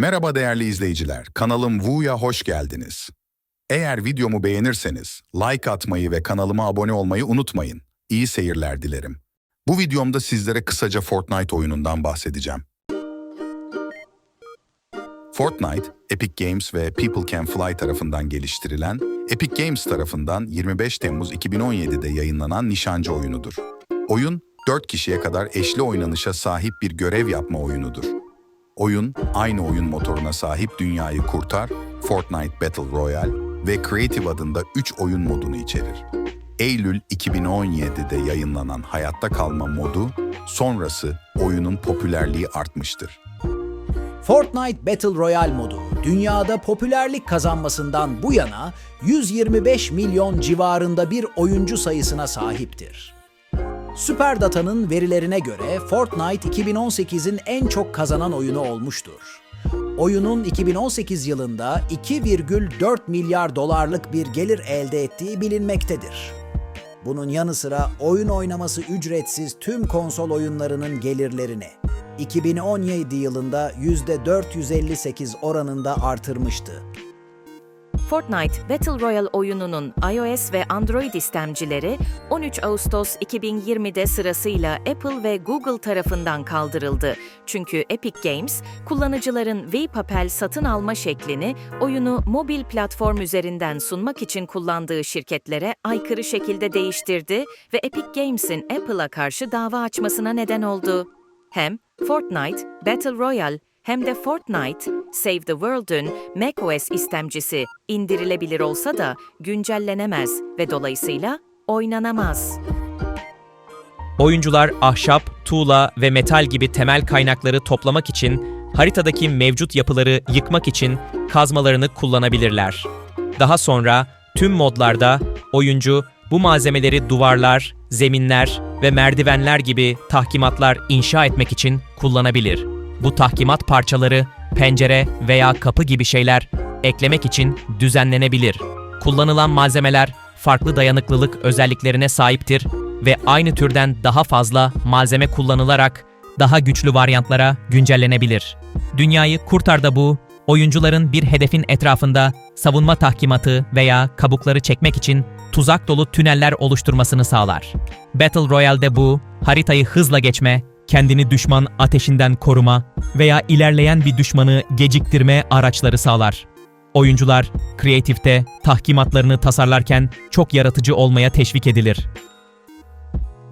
Merhaba değerli izleyiciler, kanalım Wu'ya hoş geldiniz. Eğer videomu beğenirseniz like atmayı ve kanalıma abone olmayı unutmayın. İyi seyirler dilerim. Bu videomda sizlere kısaca Fortnite oyunundan bahsedeceğim. Fortnite, Epic Games ve People Can Fly tarafından geliştirilen, Epic Games tarafından 25 Temmuz 2017'de yayınlanan nişancı oyunudur. Oyun, 4 kişiye kadar eşli oynanışa sahip bir görev yapma oyunudur. Oyun, aynı oyun motoruna sahip Dünyayı Kurtar, Fortnite Battle Royale ve Creative adında 3 oyun modunu içerir. Eylül 2017'de yayınlanan Hayatta Kalma modu, sonrası oyunun popülerliği artmıştır. Fortnite Battle Royale modu dünyada popülerlik kazanmasından bu yana 125 milyon civarında bir oyuncu sayısına sahiptir. Superdata'nın verilerine göre Fortnite 2018'in en çok kazanan oyunu olmuştur. Oyunun 2018 yılında 2,4 milyar dolarlık bir gelir elde ettiği bilinmektedir. Bunun yanı sıra oyun oynaması ücretsiz tüm konsol oyunlarının gelirlerini 2017 yılında %458 oranında artırmıştı. Fortnite Battle Royale oyununun iOS ve Android istemcileri 13 Ağustos 2020'de sırasıyla Apple ve Google tarafından kaldırıldı. Çünkü Epic Games, kullanıcıların V-Papel satın alma şeklini oyunu mobil platform üzerinden sunmak için kullandığı şirketlere aykırı şekilde değiştirdi ve Epic Games'in Apple'a karşı dava açmasına neden oldu. Hem Fortnite Battle Royale hem de Fortnite Save the World'ün macOS istemcisi indirilebilir olsa da güncellenemez ve dolayısıyla oynanamaz. Oyuncular ahşap, tuğla ve metal gibi temel kaynakları toplamak için haritadaki mevcut yapıları yıkmak için kazmalarını kullanabilirler. Daha sonra tüm modlarda oyuncu bu malzemeleri duvarlar, zeminler ve merdivenler gibi tahkimatlar inşa etmek için kullanabilir. Bu tahkimat parçaları pencere veya kapı gibi şeyler eklemek için düzenlenebilir. Kullanılan malzemeler farklı dayanıklılık özelliklerine sahiptir ve aynı türden daha fazla malzeme kullanılarak daha güçlü varyantlara güncellenebilir. Dünyayı Kurtar'da bu, oyuncuların bir hedefin etrafında savunma tahkimatı veya kabukları çekmek için tuzak dolu tüneller oluşturmasını sağlar. Battle Royale'de bu, haritayı hızla geçme, kendini düşman ateşinden koruma veya ilerleyen bir düşmanı geciktirme araçları sağlar. Oyuncular, kreatifte tahkimatlarını tasarlarken çok yaratıcı olmaya teşvik edilir.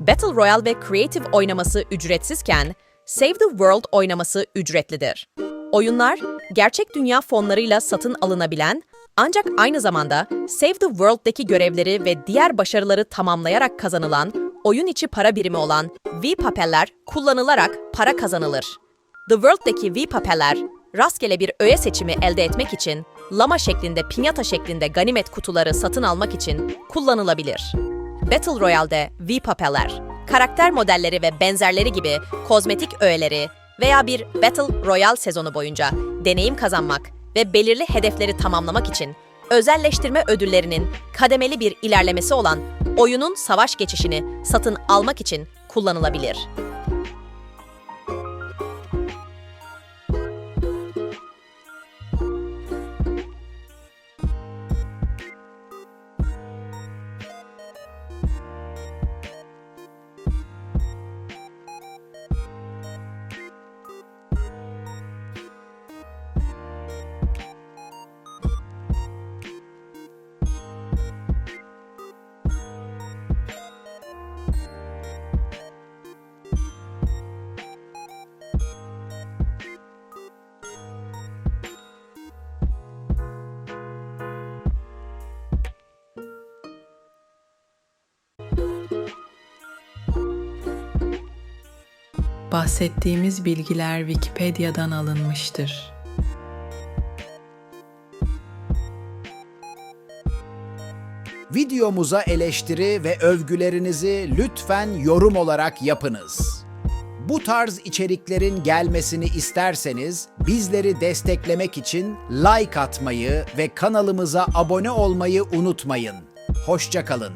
Battle Royale ve Creative oynaması ücretsizken, Save the World oynaması ücretlidir. Oyunlar, gerçek dünya fonlarıyla satın alınabilen, ancak aynı zamanda Save the World'deki görevleri ve diğer başarıları tamamlayarak kazanılan, oyun içi para birimi olan V-Papeller kullanılarak para kazanılır. The World'deki V-Papeller, rastgele bir öğe seçimi elde etmek için, lama şeklinde pinyata şeklinde ganimet kutuları satın almak için kullanılabilir. Battle Royale'de V-Papeller, karakter modelleri ve benzerleri gibi kozmetik öğeleri veya bir Battle Royale sezonu boyunca deneyim kazanmak ve belirli hedefleri tamamlamak için özelleştirme ödüllerinin kademeli bir ilerlemesi olan oyunun savaş geçişini satın almak için kullanılabilir. Bahsettiğimiz bilgiler Wikipedia'dan alınmıştır. Videomuza eleştiri ve övgülerinizi lütfen yorum olarak yapınız. Bu tarz içeriklerin gelmesini isterseniz bizleri desteklemek için like atmayı ve kanalımıza abone olmayı unutmayın. Hoşçakalın.